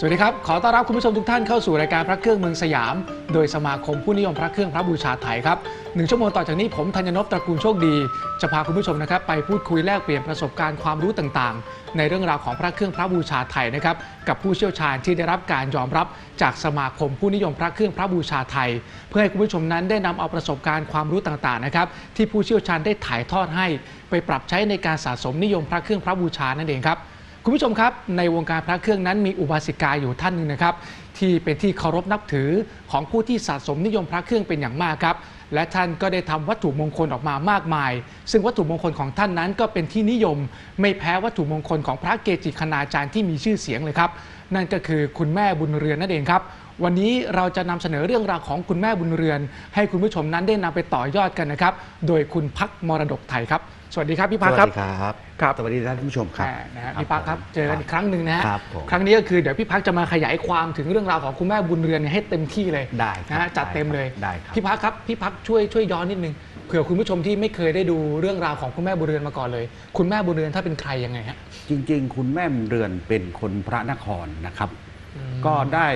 สวัสดีครับ ขอต้อนรับคุณผู้ชมทุกท่านเข้าสู่รายการพระเครื่องเมืองสยาม โดยสมาคมผู้นิยมพระเครื่องพระบูชาไทยครับหนึ่งชั่วโมงต่อจากนี้ผมธัญนพตระกูลโชคดี จะพาคุณผู้ชมนะครับไปพูดคุยแลกเปลี่ยนประสบการณ์ความรู้ต่างๆ ในเรื่องราวของพระเครื่องพระบูชาไทยนะครับกับผู้เชี่ยวชาญที่ได้รับการยอมรับจากสมาคมผู้นิยมพระเครื่องพระบูชาไทย เพื่อให้คุณผู้ชมนั้นได้นำเอาประสบการณ์ความรู้ต่างๆนะครับที่ผู้เชี่ยวชาญได้ถ่ายทอดให้ ไปปรับใช้ในการสะสมนิยมพระเครื่องพระบูชานั่นเองครับ คุณผู้ชมครับในวงการพระเครื่องนั้นมีอุบาสิกาอยู่ท่านหนึ่งนะครับ ที่เป็นที่เคารพนับถือของผู้ที่สะสมนิยมพระเครื่องเป็นอย่างมากครับ และท่านก็ได้ทำวัตถุมงคลออกมามากมาย ซึ่งวัตถุมงคลของท่านนั้นก็เป็นที่นิยม ไม่แพ้วัตถุมงคลของพระเกจิคณาจารย์ที่มีชื่อเสียงเลยครับ นั่นก็คือคุณแม่บุญเรือนนั่นเองครับ วันนี้เราจะนำเสนอเรื่องราวของคุณแม่บุญเรือน ให้คุณผู้ชมนั้นได้นำไปต่อยอดกันนะครับ โดยคุณพักมรดกไทยครับ สวัสดีครับพี่พักครับ สวัสดีครับครับสวัสดีท่านผู้ชมครับอ่านะฮะพี่พักครับผมเจอกันอีกครั้งหนึ่งนะฮะครับผมครั้งนี้ก็คือเดี๋ยวพี่พักจะมาขยายความถึงเรื่องราวของคุณแม่บุญเรือนเนี่ยให้เต็มที่เลยได้ครับนะฮะจัดเต็มเลยได้ครับพี่พักครับพี่พักช่วยช่วยย้อนนิดนึง เผื่อคุณผู้ชมที่ไม่เคยได้ดูเรื่องราวของคุณแม่บุญเรือนมาก่อนเลย คุณแม่บุญเรือนถ้าเป็นใครยังไงฮะ จริง ๆ คุณแม่เรือนเป็นคนพระนครนะครับ อืม ก็ได้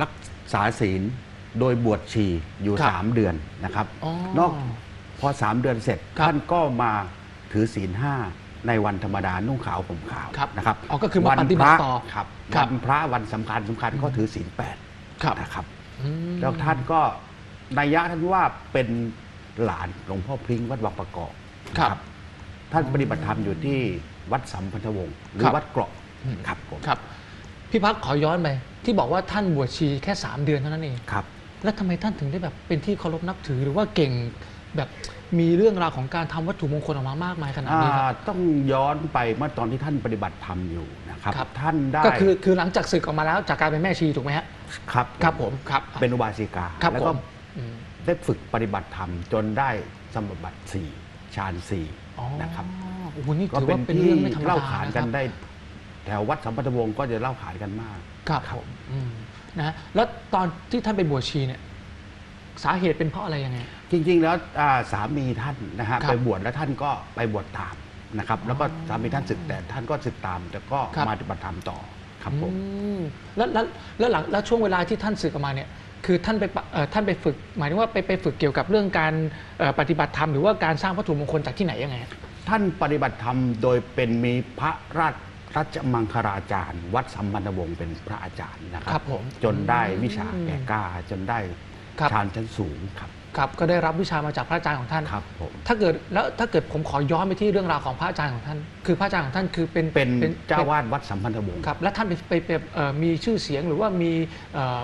รักษาศีลโดยบวชชีอยู่ครับ สามเดือนนะครับ อ๋อ นอกพอสามเดือนเสร็จครับท่านก็มาถือศีลห้าในวันธรรมดานุ่งขาวผมขาวครับนะครับอ๋อก็คือมาวันปฏิบัติพระต่อครับครับวันพระวันสำคัญสำคัญก็ถือศีลแปดครับ นะครับ อืม แล้วท่านก็ นัยยะท่านว่าเป็นหลานหลวงพ่อพริ้งวัดวังประกอบครับนะท่านปฏิบัติธรรมอยู่ที่วัดสัมพันธวงศ์หรืคอรับวัดเกราะอืมครับผมครับ พี่พักขอย้อนไปที่บอกว่าท่านบวชชีแค่ 3 เดือนเท่านั้นเองครับ แล้วทำไมท่านถึงได้แบบเป็นที่เคารพนับถือหรือว่าเก่งแบบมีเรื่องราวของการทำวัตถุมงคลออกมามากมายขนาดนี้ครับอ่าต้องย้อนไปเมื่อตอนที่ท่านปฏิบัติธรรมอยู่นะครับครับท่านได้ก็คือคือหลังจากศึกออกมาแล้วจากการเป็นแม่ชีถูกไหมฮะครับ ครับผมครับเป็นอุบาสิกาครับแล้วผก็มอืม ได้ฝึกปฏิบัติธรรมจนได้สมบัติสี่ฌานสี่อ๋อนะครับโอ้โหนี่ก็ถือเป็ว่านเป็นที่เรื่องไม่ธรรมดาเล่าขานกัะครับนได้ แถววัดสัมพันธวงศ์ก็จะเล่าขานกันมากครับผมอืมนะแล้วตอนที่ท่านไปบวชชีเนี่ยสาเหตุเป็นเพราะอะไรยังไงจริง ๆ แล้วอ่าสามีท่านนะฮะครับไปบวชแล้วท่านก็ไปบวชตามนะครับ แล้วก็สามีท่านศึกแต่ท่านก็ศึกตามแต่ก็ครับมาปฏิบัติธรรมต่อครับผมอืมแล้วแล้วแล้วหลังแล้วช่วงเวลาที่ท่านศึกออกมาเนี่ย คือท่านไปปะเอ่อท่านไปฝึก หมายถึงว่าไปไปฝึกเกี่ยวกับเรื่องการเอ่อปฏิบัติธรรมหรือว่าการสร้างวัตถุมงคลจากที่ไหนยังไงฮะท่านปฏิบัติธรรมโดยเป็นมีพระราชรัชมังคลาจารย์ วัดสัมพันธวงศ์เป็นพระอาจารย์นะคครัรับบผมจนได้อืมวิชาแก่กล้าจนได้ครับฌานชั้นสูงครับครับก็ได้รับวิชามาจากพระอาจารย์ของท่านครับผมถ้าเกิดแล้วถ้าเกิดผมขอย้อนไปที่เรื่องราวของพระอาจารย์ของท่าน คือพระอาจารย์ของท่านคือเป็นเป็นเจ้าวาดวัดสัมพันธวงศ์ครับแล้วท่านไปไปไปเอ่อมีชื่อเสียงหรือว่ามีเอ่อ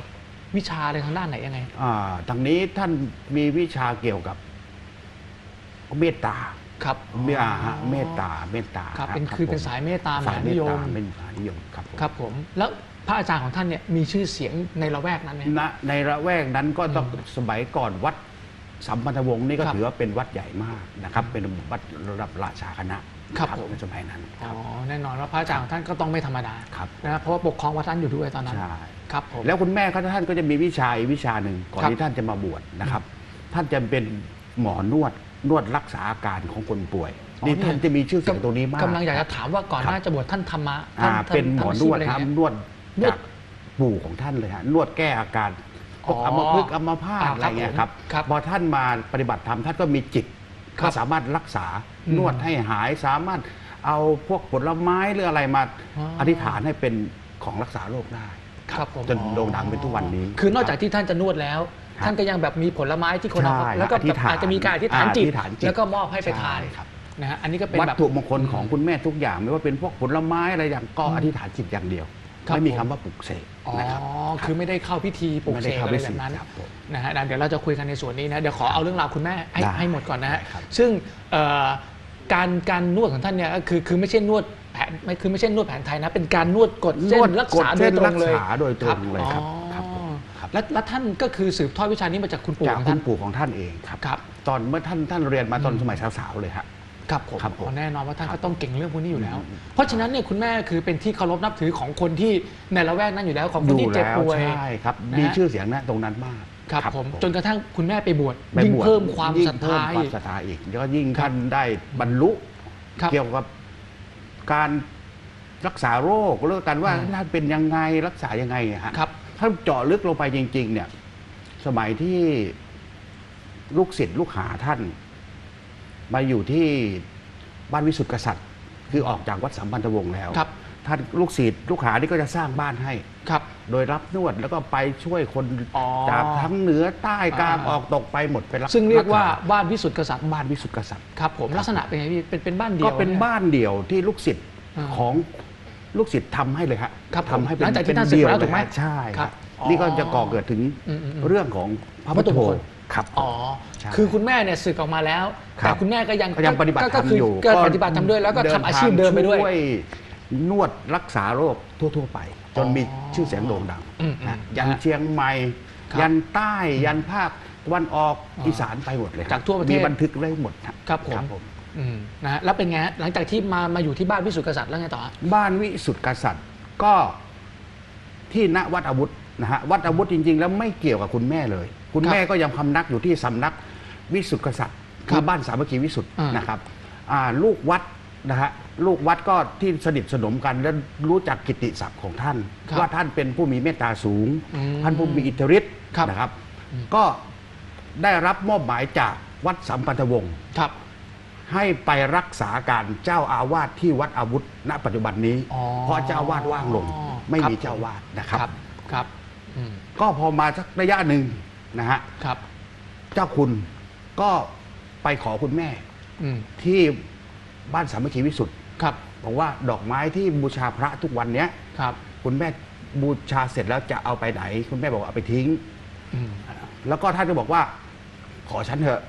วิชาอะไรทางด้านไหนยังไง อ่าทางนี้ท่านมีวิชาเกี่ยวกับ เมตตาครับเมตตาฮะเมตตาเมตตาครับเป็นรับคือเป็นผมสายเมตตามสายหาเมนิตยตามเป็นสายนิยมครับผมครับผม แล้วพระอาจารย์ของท่านเนี่ยมีชื่อเสียงในละแวกนั้นไหม ณในระแวกนั้นก็ต้องสมัยก่อนวัดสัมพันธวงศ์นี่ก็ครับถือว่าเป็นวัดใหญ่มากนะครับ เป็นวัดระดับราชาคณะครับนะผม ในสมัยนั้นคอ๋อรับ แน่นอนว่าพระอาจารย์ของท่านก็ต้องไม่ธรรมดาครับ นะเพราะว่าปกครองวัดท่านอยู่ด้วยตอนนั้น ใช่ ครับผม แล้วคุณแม่เขาท่านก็จะมีวิชาอีกวิชาหนึ่งก่อนครับ ที่ท่านจะมาบวชนะครับ ท่านจะเป็นหมอนวดนวดรักษาอาการของคนป่วยอ๋อนี่เนี่ยท่านจะมีชื่อเสียงตรงนี้มาก กำลังอยากจะถามว่าก่อนหน้าจะบวชท่านทำมาท่าอ่าท่าเป็นหมอนวดทำาชีพะไรครับเงี้ยนวดนวดจากปู่ของท่านเลยฮะนวดแก้อาการพวกอ๋ออัมพฤกษ์อัมพาตอ่าอะไรเงี้ยครับครับพอท่านมาปฏิบัติธรรมท่านก็มีจิตครับก็สามารถรักษาอืมนวดให้หายสามารถเอาพวกผลไม้หรืออะไรมาอ๋อออธิษฐานให้เป็นของรักษาโรคได้ ครับผมจนโด่งดังเป็นทุกวันนี้ คือนอกจากที่ท่านจะนวดแล้วครับท่านก็ยังแบบมีผลไม้ที่คนเอาใช่แล้วก็อธิษฐานอาจจะมีการอธิษฐานจิต อธิษฐานจิต แล้วก็มอบให้ไปทานใช่ครับ นะฮะอันนี้ก็เป็นวัตแบบ ถุมงคลของคุณแม่ทุกอย่าง ไม่ว่าเป็นพวกผลไม้อะไรอย่างก็อธิษฐานจิตอย่างเดียว ครับไม่มีผม คำว่าปลุกเสกอ๋อนะครับคือไม่ได้เข้าพิธีปลุกไม่เสได้กเข้าอะไรพิแบธีบนั้น ครับผม นะฮะเดี๋ยวเราจะคุยกันในส่วนนี้นะ เดี๋ยวขอเอาเรื่องราวคุณแม่ให้ได้ให้หมดก่อนนะฮะ ได้ครับซึ่งเอ่อการการนวดของท่านเนี่ยก็คือคือไม่ใช่นวด แผนไม่คือไม่ใช่นวดแผนไทยนะ เป็นการนวดกดเส้นวดนรักษากดโดเส้ยนตรรังกเลยษาโดยตรงเลยครับอ๋อครับผมครับแล้วแล้วท่านก็คือสืบทอดวิชานี้มาจากคุณปู่จากของคุท่าณนปู่ของท่านเองครับครับ ตอนเมื่อท่านท่านเรียนมาตอนอืมสมัยสาวๆเลยฮะครับผมครับผมอ๋อแน่นอนว่าท่านก็ต้องเก่งเรื่องพวกนี้อยู่แล้วอืมเพราะฉะนั้นเนี่ยคุณแม่คือเป็นที่เคารพนับถือของคนที่ในละแวกนั้นอยู่แล้วของคนดูที่เจ็บแล้วป่วยใช่ครับนะฮะมีชื่อเสียงนะตรงนั้นมากครับผมจนกระทั่งคุณแม่ไปบวชไปยิ่งบวชเพิ่มความยิ่งศรัทเพิ่ธามความอีกศรัทธาอีกแล้วก็ยิ่งครับท่านได้บรรลุครับเกี่ยวกับ การรักษาโรคเรื่องกันว่าอืมท่านเป็นยังไงรักษายังไงอะฮะครับถ้าเจาะลึกลงไปจริง ๆ เนี่ย สมัยที่ลูกศิษย์ลูกหาท่าน มาอยู่ที่บ้านวิสุทธิกษัตริย์ คือออกจากวัดสัมพันธวงศ์แล้วครับ ท่านลูกศิษย์ลูกหานี่ก็จะสร้างบ้านให้ครับ โดยรับนวดแล้วก็ไปช่วยคนอ๋อ จากทั้งเหนือใต้กลางอ่าออกตกไปหมดไปรัซึ่งเรียกว่าษบ้านวิสุทธิกษัตริย์บ้านวิสุทธิกษัตริย์ ครับผมลักษณะเป็นไงพี่เป็นเป็นบ้านเดียวก็เป็นย บ้านเดี่ยวที่ลูกศิษย์อ่าของลูกศิษย์ทำให้เลยฮะครับผมทำให้เป็นหลังจากที่เป็นท่านศึกเดี่ยวแล้วถูเลกยไหมฮะใช่ครับฮะอ๋อนี่ก็จะก่อเกิดถึงอืมอืมอืมเรื่องของพระวัพุตทถุโธมงคล ครับ อ๋อ ใช่คือคุณแม่เนี่ยสึกออกมาแล้ว ครับแต่คุณแม่ก็ยังก็ยังปฏิบัติธรก็รมคืออยู่ก็ปฏิบัติธรรมด้วยแล้วก็ทำอาชีพเดิมไปด้วย ช่วยนวดรักษาโรคทั่ว ๆ ไป จนอ๋อมีชื่อเสียงโด่งดังอืมนะอืมยันนะเชียงใหม่ครับยันใต้ยันภาคตะวันออกอ๋ออีอีสานไปหมดเลยจากทั่วประเทศมีบันทึกได้หมดฮะครับผมอืมนะฮะแล้วเป็นไงฮะหลังจากที่มามาอยู่ที่บ้านวิสุทธิกษัตริย์แล้วไงต่อฮะบ้านวิสุทธิกษัตริย์ก็ที่ณวัดอาวุธนะฮะวัดอาวุธจริง ๆ แล้วไม่เกี่ยวกับคุณแม่เลย คุณครับแม่ก็ยังพำนักอยู่ที่สำนักวิสุทธิกษัตริย์คคืรัอบบ้านสามัคคีวิสุทธ์อ่านนะครับอ่าลูกวัด นะฮะลูกวัดก็ที่สนิทสนมกันและรู้จักกิตติศัพท์ของท่าน ครับว่าท่านเป็นผู้มีเมตตาสูง อืมท่านผู้มีอิทธิฤทธิ์ครับ นะครับ ก็ได้รับมอบหมายจากวัดสัมพันธวงศ์ครับ ให้ไปรักษาการเจ้าอาวาสที่วัดอาวุธ ณ ปัจจุบันนี้ อ๋อเพราะเจ้าอาวาสว่างลง ไม่ครับ มีเจ้าอาวาสนะครับ ครับครับอืมก็พอมาสักระยะหนึ่งนะฮะครับเจ้าคุณก็ไปขอคุณแม่ อืมที่ บ้านสามัคคีวิสุทธ์ครับบอกว่าดอกไม้ที่บูชาพระทุกวันเนี้ยครับ คุณแม่บูชาเสร็จแล้วจะเอาไปไหน คุณแม่บอกว่าเอาไปทิ้ง อืม แล้วก็ท่านก็บอกว่า ขอฉันเถอะ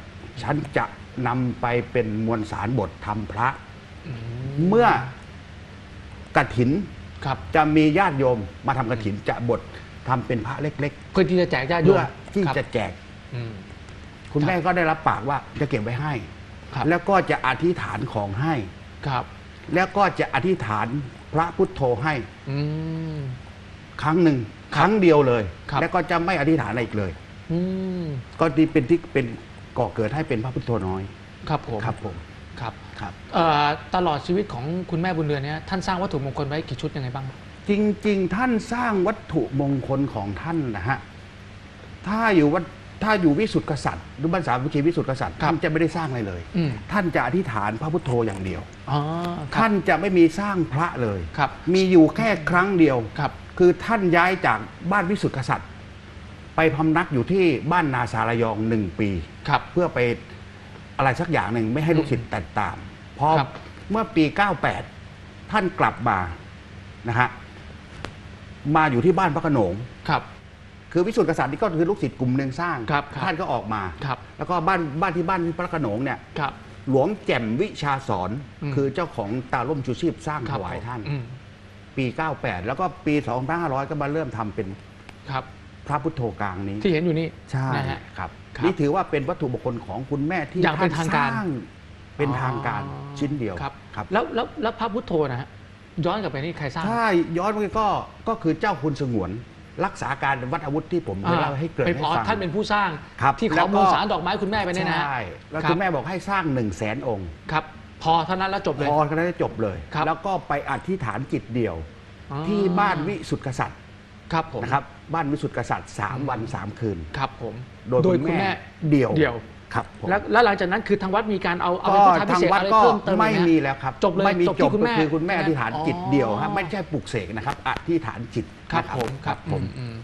ฉันจะนำไปเป็นมวลสารบททำพระอืมเมื่อกระถินครับ จะมีญาติโยมมาทำกระถินจะบททำเป็นพระเล็กเพื่อที่จะแจกญาติๆโยเพื่มอที่ครับจะแจก อืม คุณครับแม่ก็ได้รับปากว่าจะเก็บไว้ให้ ครับแล้วก็จะอธิษฐานของให้ ครับแล้วก็จะอธิษฐานพระพุทโธให้ อืม ครั้งหนึ่งครับครั้งเดียวเลย ครับ แล้วก็จะไม่อธิษฐานอะไรอีกเลย อืมก็ที่เป็นที่เป็นก่อเกิดให้เป็นพระพุทโธน้อยครับผมครับผมครับครับ เอ่อตลอดชีวิตของคุณแม่บุญเรือนเนี่ยท่านสร้างวัตถุมงคลไว้กี่ชุดยังไงบ้าง จริงๆ ท่านสร้างวัตถุมงคลของท่านนะฮะ ถ้าอยู่วัด ถ้าอยู่วิสุทธิกษัตริย์หรือบ้านสามัคคีวิสุทธิกษัตริย์ครับท่านจะไม่ได้สร้างอะไรเลย อืม ท่านจะอธิษฐานพระพุทโธอย่างเดียว อ๋อครับ ท่านจะไม่มีสร้างพระเลย ครับ มีอยู่แค่ครั้งเดียว ครับ คือท่านย้ายจากบ้านวิสุทธิกษัตริย์ ไปพำนักอยู่ที่บ้านนาสารยองหนึ่งปี ครับ เพื่อไปอะไรสักอย่างหนึ่งไม่ให้ลูกศิษย์แตกตามพอครับ เมื่อปี 98 ท่านกลับมานะฮะมาอยู่ที่บ้านพระโขนง ครับ คือวิสุทธิกษัตริย์นี่ก็คือลูกศิษย์กลุ่มหนึ่งสร้าง ครับครับท่านก็ออกมา ครับแล้วก็บ้านบ้านที่บ้านพระโขนงเนี่ยครับหลวงแจ่มวิชาสอนอืม คือเจ้าของตาล่มชูชีพสร้างคถรับวายท่าน อืมปี 98 แล้วก็ปี 2500 ก็มาเริ่มทำเป็นครับ พระพุทโธกลางนี้ที่เห็นอยู่นี่ใช่นะฮะ ครับครับนี่ถือว่าเป็นวัตถุมงคลของคุณแม่ที่อย่างเป็นท่ทางการสร้เป็นทางการอ๋อชิ้นเดียวครับครับ แล้วแล้วแล้วพระพุทโธนะฮะย้อนกลับไปนี่ใครสร้าง ถ้าย้อนไปก็ก็คือเจ้าคุณสงวน รักษาการวัดอาวุธที่ผมเคยเล่าให้เกิดเป็นให้อ๋อฟังท่านเป็นผู้สร้างครับที่ขแล้อวก็มูลสารดอกไม้คุณแม่ไปเนี่ยนะฮะใช่แล้วครับคุณแม่บอกให้สร้าง1นึ่งแสนองค์ครับพอเท่านั้นแล้วจบเลยพอก็ได้จบเลยครับแล้วก็ไปอธิษฐานจิตเดียวอ๋อที่บ้านวิสุทธิกษัตริย์ครับผมนะครับ บ้านวิสุทธิกษัตริย์ 3 วัน 3 คืน ครับผมโดยคุณแม่เดี่ยวเดี่ยวครับผมแล้วแล้วหลังจากนั้นคือทางวัดมีการเอาเอาก็ไปพุทธพิทางเศษวัดอะไรก็เพิ่มเติมไม่อีกหมีแล้วครับจบเลยไม่มีจบจที่บคุณก็แม่คือคุณแม่ใช่อไหมธิษฐานจิตเดียวอ๋ฮะอไม่ใช่ปลุกเสกนะครับอธิษฐานจิตครับนะผมครับผมอือืม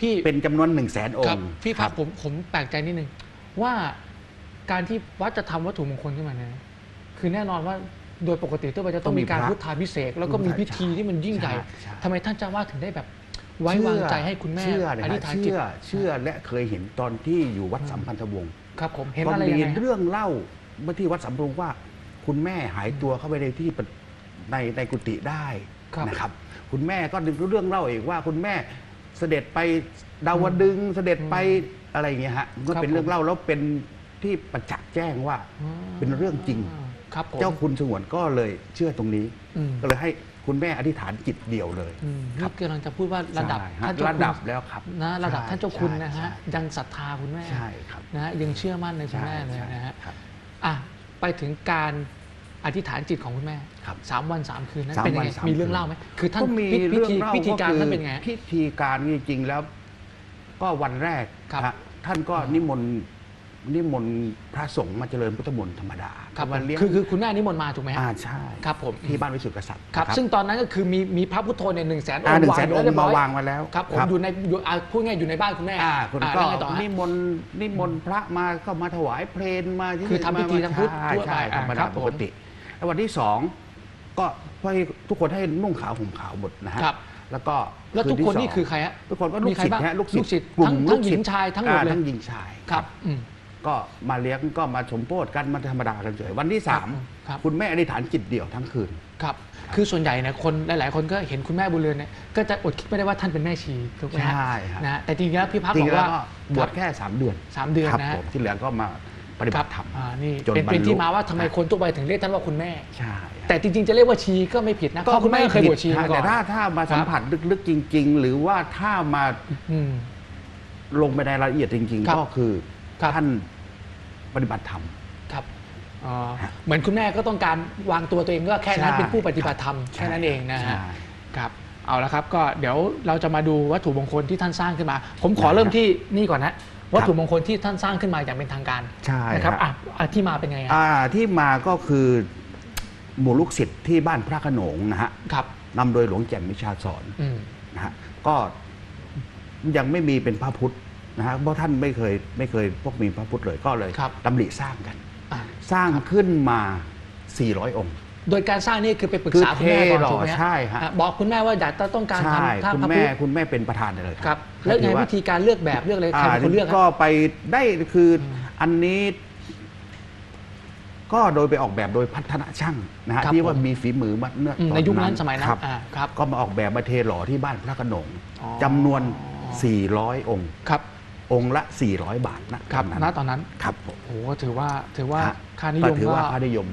พี่ เป็นจำนวน1นึ่งแสนองครับค์พี่คพัรักผมผมแปลกใจนิดนึงว่าการที่วัดจะทำวัตถุมงคลขึ้นมาเนี่ยคือแน่นอนว่าโดยปกติทั่วไปจะต้องมีการพุทธาพิเศษกแล้วก็มีพิธีที่มันยิ่งใหญ่ช่ช่ ทำไมท่านเจ้าว่าถึงได้แบบ ไว้วางใจให้คุณแม่เชื่อนะอฮะธิษฐานจิตเชื่อเชื่อและเคยเห็นตอนที่อยู่วัดสัมพันธวงศ์ครับผมเห็นก็อะไรมียังไงฮะเรื่องเล่าเมื่อที่วัดสำโรงว่า คุณแม่หายตัวเข้าไปในที่ปฏิในในกุฏิได้ครับนะครับ คุณแม่ก็ดึงเรื่องเล่าเองว่าคุณแม่เสด็จไปดาวดึงส์เสด็จไปอะไรอย่างเงี้ยฮะก็ครับเป็นเรื่อผงมเล่าแล้วเป็นที่ประจักษ์แจ้งว่าอ๋อเป็นเรื่องจริงครับผมเจ้าคุณสงวนก็เลยเชื่อตรงนี้อืมก็เลยให้ คุณแม่อธิษฐานจิตเดียวเลยอืมครันี่บกำลังจะพูดว่าระดับใช่ท่านฮะเจ้าระคุณดับแล้วครับนะระดับใช่ท่านเจ้าคุณนะใช่ฮะใช่ยังศรัทธาคุณแม่ใช่ครับนะฮะยังเชื่อมั่นในคุณแม่เลยใช่นะฮะ ครับ อะไปถึงการอธิษฐานจิตของคุณแม่ ครับสามวันสามคืนนั้นสามเป็นยังวันไงสามมีเรื่องคืนเล่าไหมคือท่านก็มีพิพิเรื่องธีเล่าพิธีการคือท่านเป็นไงฮะ พิธีการจริงๆแล้ว ก็วันแรกครับ ฮะท่านก็นิมนต์ นิมนต์พระสงฆ์มาเจริญพุทธมนต์ธรรมดาครับวันเลี้ยงคือคือคุณแม่นิมนต์มาถูกไหมฮะอ่าใช่ครับผมที่บ้านวิสุทธิกษัตริย์ ครับนะซึ่งตอนนั้นก็คือมีมีพระพุทโธเนี่ยหนึ่งแสนออ่างหนึ่ค์งแสนไว้องเรียค์บมาร้อยวางไว้แล้วครับผมอยู่ในอยู่อ่าพูดง่ายอยู่ในบ้านคุณแม่อ่าคุณอ่าก็แล้วไงต่อฮะนิมนต์นิมนต์พระมาก็มาถวายเพลงมาที่คือทำพิธีทางพุทธใช่ทั่วไปใช่ธรรมอ่าคดารับปกติแล้ววันที่สองก็ให้ทุกคนให้นุ่งขาวห่มขาวหมดนะฮะครับแล้วก็แล้วทุกคนที่นี่สงคือใครฮะทุกคนก็ลูมีกใครศิษย์บ้างฮะลูกศิษลูกศิษย์ย์กลุ่มทั้งลูทั้งกหญิศิษงย์ชายทั้งหมดอ่าเลยทั้งหญิงชายครับอืม ก็มาเลี้ยงก็มาสมโพธกันมาธรรมดากันเฉยวันที่สามครับ คุณแม่อธิษฐานจิตเดี่ยวทั้งคืน ครับ คือส่วนใหญ่เนี่ยคนหลาย ๆ คนก็เห็นคุณแม่บุญเรือนเนี่ยก็จะอดคิดไม่ได้ว่าท่านเป็นแม่ชีถูกไหมฮะใช่ฮะนะฮะแต่จริงๆแล้วพี่พักจริบงอกๆแล้วว่าก็บวชแค่สามเดือนสามเดือนครับนะฮะผมที่เหลือก็มาปฏิบัติธรรม อ่านี่จนเป็นบรรลุ เป็นที่มาว่าทำไมคนทั่วไปถึงเรียกท่านว่าคุณแม่ ใช่แต่จริง ๆ จะเรียกว่าชีก็ไม่ผิดนะเพราะคุณแม่เคยบวชชีผิดมาฮะก่อแต่นถ้าถ้ามาสัมผัสลึกๆจริง ๆ หรือว่าถ้ามา อืม ลงไปในรายละเอียดจริง ครับๆ ก็คือ ครับท่าน ปฏิบัติธรรม ครับอ๋อฮะเหมือนคุณแม่ก็ต้องการวางตัวตัวเองก็แค่นั้นใช่เป็นผู้ปฏิบัติธรรมใช่แค่นั้นเองนะฮะใช่ครับเอาละครับก็เดี๋ยวเราจะมาดูวัตถุมงคลที่ท่านสร้างขึ้นมา ผมขอได้ครับเริ่มที่นี่ก่อนนะวัตถุมงคลที่ท่านสร้างขึ้นมาอย่างเป็นทางการใช่นะครับฮะ อะอะที่มาเป็นไงฮะอ่าที่มาก็คือหมู่ลูกศิษย์ที่บ้านพระโขนงนะฮะครับนำโดยหลวงแจ่มวิชาสอนอืมนะฮะก็ยังไม่มีเป็นพระพุทธ นะฮะเพราะท่านไม่เคยไม่เคยพวกมีพระพุทธเลยก็เลยครับ ดำริสร้างกัน อะสร้างขึ้นมา 400 องค์ โดยการสร้างนี่คือไปปรึกษาคือคุณแม่ก่อนเทหล่อถูกไหมฮะใช่ฮะ อะบอกคุณแม่ว่าอยากจะต้องการใช่ทำท่าคุณพระแม่พุทธคุณแม่เป็นประธานเลยครับแล้วถืไงอว่าวิธีการเลือกแบบเลือกอะไรใครเป็นคนเลือกก็ฮะไปได้คือออันนี้ ก็โดยไปออกแบบโดยพัฒนาช่างนะฮะครับที่ว่าผม มีฝีมือมาเนื้ออืมตอในยุคนั้นสมัยนั้นครับ อ่าครับ ก็มาออกแบบมาเทหล่อที่บ้านพระโขนงอ๋อ จำนวน 400 องค์ ครับ องค์ละ 400 บาทนะครับตอนณนั้นตอนนั้นครับผมโอ้โหถือว่าถือว่าฮะค่านิยก็มถือก็ว่าค่านิยม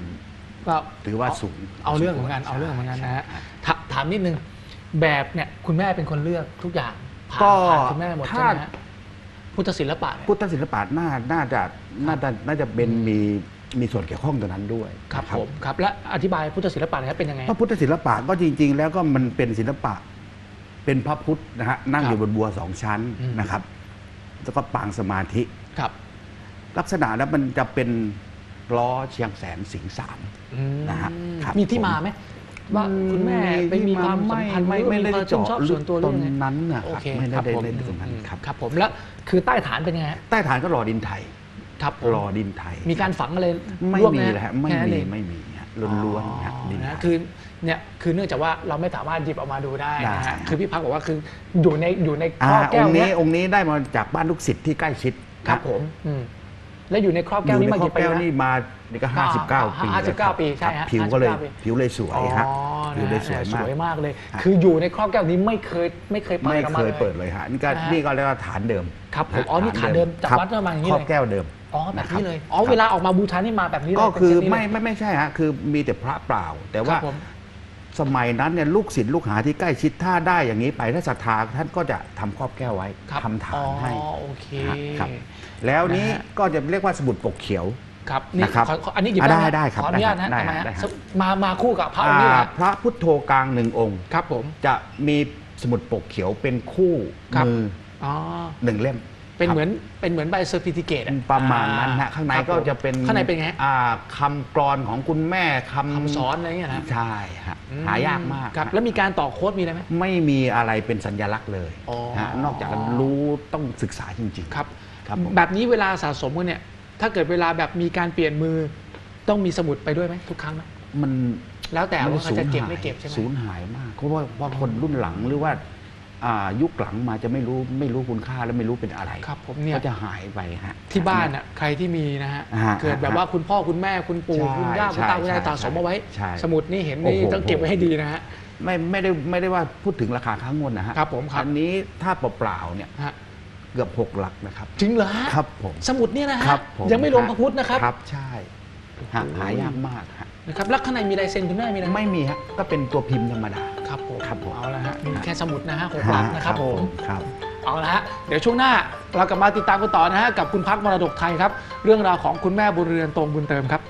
ก็ถือว่าสูงเอาเรื่องเหมือนกันเอาเรื่องเหมือนกันนะฮะถาถามนิดนึงแบบเนี่ยคุณแม่เป็นคนเลือกทุกอย่างผ่านก็ผ่านคุณแม่หมดใช่ถ้าไหมฮะพุทธศิลปะเนี่ยพุทธศิลปะน่าน่าจะน่าจะน่าจะเป็นมีมีส่วนเกี่ยวข้องตรงนั้นด้วยครับนะผมครับและอธิบายพุทธศิลปะนะครับเป็นยังไงพระพุทธศิลปะก็จริง ๆ แล้วก็มันเป็นศิลปะ เป็นพระพุทธนะฮะนั่งครับอยู่บนบัวสองชั้นอืมนะครับ แล้วก็ปางสมาธิ ครับ ลักษณะแล้วมันจะเป็นล้อเชียงแสนสิงสามอืมนะฮะครับมีที่ผมมาไหมว่าคุณแม่ไปมีความสัมพันธ์ไม่ไม่ไม่หรือได้ว่าความชื่นเจาะชอบลึส่กวนตัวตเรื่รองงไงนั้นนะคโอรับเคไม่ได้ครับได้ผมเล่นตรงนั้นครับครับผมแล้วคือใต้ฐานเป็นยังไงฮะใต้ฐานก็รอดินไทย ครับผมรอดินไทย มีการฝังอะไรไม่ร่วมีนะเลยฮะไม่แค่นั้นมีเองไม่มีฮะ ล้วนๆฮะอ๋อดินไทนะยคือเนี่ยคือเนื่องจากว่าเราไม่สามารถหยิบออกมาดูได้นะได้ฮะคือพี่พักบอกว่าคืออยู่ในอยู่ในคอ่ารอบอแก้วงค์เนี้นี้ยองค์นี้ได้มาจากบ้านลูกศิษย์ที่ใกล้ชิดครับนะผมอืมแล้วอยู่ในครอบอแก้วยู่นี้ในมาข้อกี่ปีแก้วนะนี่มานี่ก็อ่า59ปีห้าสิบเก้าปีใช่ครับฮะผิวก็เลย59ปีผิวเลยสวยฮะอ๋อผิวเลยสวยสมากวยมากเลยฮะคืออยู่ในครอบแก้วนี้ไม่เคยไม่เคยเปิไม่ดออกเคมายเปิดเลยฮะนี่ก็นะฮะนี่ก็เรียกว่าฐานเดิม ครับผมอ๋อนี่ฐานเดิมจากครับวัดมาอย่างนี้ครอเลบยแก้วเดิม อ๋อแบบนี้เลยนะครับอ๋อเวลาออกมาบูชานี่มาแบบนี้เลยก็คือเป็นเซตนี้ไม่เลยไม่ไม่ใช่ฮะคือมีแต่พระเปล่า แต่คว่ารับผมสมัยนั้นเนี่ยลูกศิษย์ลูกหาที่ใกล้ชิดถ้าได้อย่างนี้ไปถ้าศรัทธาท่านก็จะทำครอบแก้วไว้ครับทำฐานให้อ๋อโอเคครับ แล้วนี้นะฮะก็จะเรียกว่าสมุดปกเขียวครับนี่นะครับขอขออันนี้หยิบอะได้ไหมได้ได้ครับขออนุญาตนะได้ทำไมได้ฮะครับมามาคู่กับพระองค์นี้อ่านะพระพุทโธกลางหนึ่งองค์ครับผมจะมีสมุดปกเขียวเป็นคู่ครับมืออ๋อหนึ่งเล่ม เป็นครับเหมือนเป็นเหมือนใบเซอร์ติฟิเคตประมาณนั้นฮะข้างในก็จะเป็นข้างในเป็นไงฮะอ่าคำกรอนของคุณแม่คำคำสอนอะไรเงี้ยนะใช่ฮะหายากมากครับฮะแล้วมีการต่อโค้ดมีอะไรไหมไม่มีอะไรเป็นสัญลักษณ์เลยอ๋อฮะนอกจากรู้ต้องศึกษาจริงๆครับครับผมแบบนี้เวลาสะสมกันเนี่ย ถ้าเกิดเวลาแบบมีการเปลี่ยนมือต้องมีสมุดไปด้วยไหมทุกครั้งไหมมันแล้วแต่มันว่าเขาจะเก็บสูญหายไม่เก็บใช่ไหมสูญหายมากเพราะว่าเพราะคนรุ่นหลังหรือว่าอ่า ยุคหลังมาจะไม่รู้ไม่รู้คุณค่าและไม่รู้เป็นอะไรครับผมเนี่ยก็จะหายไปฮะที่บ้านอะใครที่มีนะฮะอ่าเกิดแบบว่าคุณพ่อคุณแม่คุณปู่ใช่คุณย่าคุณตาคุณยายใช่สะสมเอาไว้ใช่สมุดนี่เห็นโอ้นี่โหต้องเก็บไว้ให้ดีนะฮะไม่ไม่ได้ไม่ได้ว่าพูดถึงราคาค้างงวดนะฮะครับผมครับอันนี้ถ้าเปล่าๆเนี่ยฮะเกือบหกหลักนะครับจริงเหรอฮะครับผมสมุดเนี่ยนะฮะครับผมยังไม่รวมพระพุทธนะครับครับใช่ฮะหายากมากฮะนะครับแล้วข้างในมีลายเซ็นคุณแม่มีอะไรไม่มีฮะก็เป็นตัวพิมพ์ธรรมดา ครับผมครับผมเอาละฮะนี่แค่สมุดนะฮะหกหลักนะครับผมครับเอาละฮะเดี๋ยวช่วงหน้าเรากลับมาติดตามกันต่อนะฮะกับคุณพักมรดกไทยครับ เรื่องราวของคุณแม่บุญเรือนตรงบุญเติมครับ